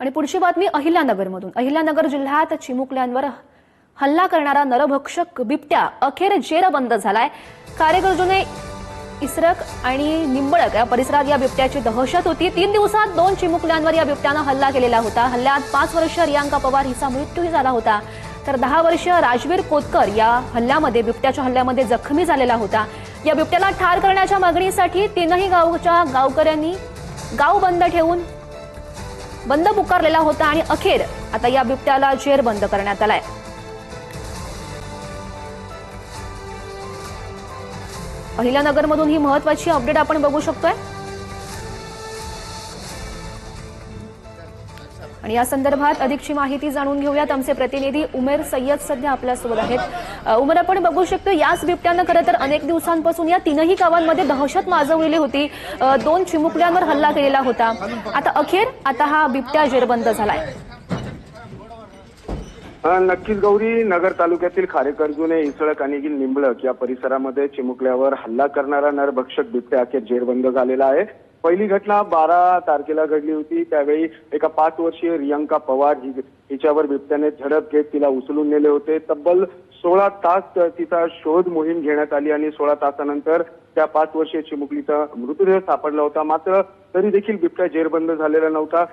आणि पुढची बातमी अहिल्यानगरमधून. अहिल्यानगर जिल्ह्यात चिमुकल्यांवर हल्ला करणारा नरभक्षक बिबट्या अखेर जेरबंद झालाय. कारेगर्जूने इसरक आणि निंबळक या परिसरात या बिबट्याची दहशत होती. तीन दिवसात दोन चिमुकल्यांवर या बिबट्यानं हल्ला केलेला होता. हल्ल्यात पाच वर्ष रियांका पवार हिचा मृत्यूही झाला होता. तर दहा वर्ष राजवीर कोतकर या हल्ल्यामध्ये बिबट्याच्या हल्ल्यामध्ये जखमी झालेला होता. या बिबट्याला ठार करण्याच्या मागणीसाठी तीनही गावच्या गावकऱ्यांनी गाव बंद ठेवून बंद पुकारलेला होता आणि अखेर आता या बिबट्याला जेर बंद करण्यात आलाय. अहिल्यानगरमधून ही महत्वाची अपडेट आपण बघू शकतोय. आणि या संदर्भात अधिकची माहिती जाणून घेऊयात. आमचे प्रतिनिधी उमेर सय्यद सध्या आपल्यासोबत आहेत. उमेर आपण बघू शकतो याच बिबट्यानं खरं तर अनेक दिवसांपासून या तीनही गावांमध्ये दहशत माजवलेली होती. दोन चिमुकल्यांवर हल्ला केलेला होता. आता अखेर आता हा बिबट्या जेरबंद झालाय. नक्कीच गौरी. नगर तालुक्यातील खारेकरजुने इसळक आणि निंबळक या परिसरामध्ये चिमुकल्यावर हल्ला करणारा नरभक्षक बिबट्या अखेर जेरबंद झालेला आहे. पहिली घटना बारा तारखेला घडली होती. त्यावेळी एका पाच वर्षीय रियांका पवार हिच्यावर बिबट्याने झडप घेत तिला उचलून नेले होते. तब्बल सोळा तास तिचा शोध मोहीम घेण्यात आली आणि सोळा तासानंतर त्या पाच वर्षीय चिमुकलीचा मृतदेह सापडला होता. मात्र तरी देखील बिबट्या जेरबंद झालेला नव्हता.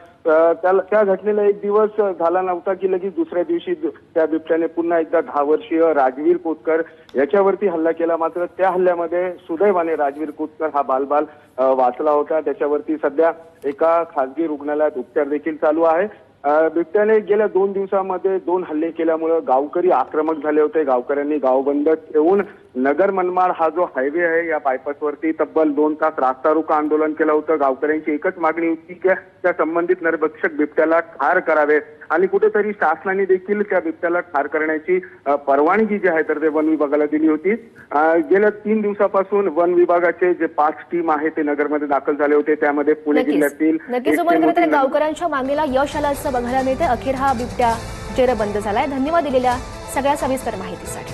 त्या घटनेला एक दिवस झाला नव्हता की लगेच दुसऱ्या दिवशी त्या बिबट्याने पुन्हा एकदा दहा वर्षीय राजवीर कोतकर याच्यावरती हल्ला केला. मात्र त्या हल्ल्यामध्ये सुदैवाने राजवीर कोतकर हा बालबाल वाचला होता. त्याच्यावरती सध्या एका खासगी रुग्णालयात उपचार देखील चालू आहे. बिबट्याने गेल्या दोन दिवसामध्ये दोन हल्ले केल्यामुळे गावकरी आक्रमक झाले होते. गावकऱ्यांनी गाव बंद ठेवून नगर मनमाड हा जो हायवे आहे या बायपासवरती तब्बल दोन तास रास्ता रोको आंदोलन केलं होतं. गावकऱ्यांची एकच मागणी होती की त्या संबंधित नरभक्षक बिबट्याला ठार करावे. आणि कुठेतरी शासनाने देखील त्या बिबट्याला ठार करण्याची परवानगी जी आहे तर ते वन विभागाला दिली होती. गेल्या तीन दिवसापासून वन विभागाचे जे पाच टीम आहे ते नगरमध्ये दाखल झाले होते. त्यामध्ये पुणे जिल्ह्यातील गावकऱ्यांच्या मागणीला यश आल्याचं बघायला मिळते अखेर हा बिबट्या जेरबंद झालाय. धन्यवाद दिलेल्या सगळ्या सविस्तर माहितीसाठी.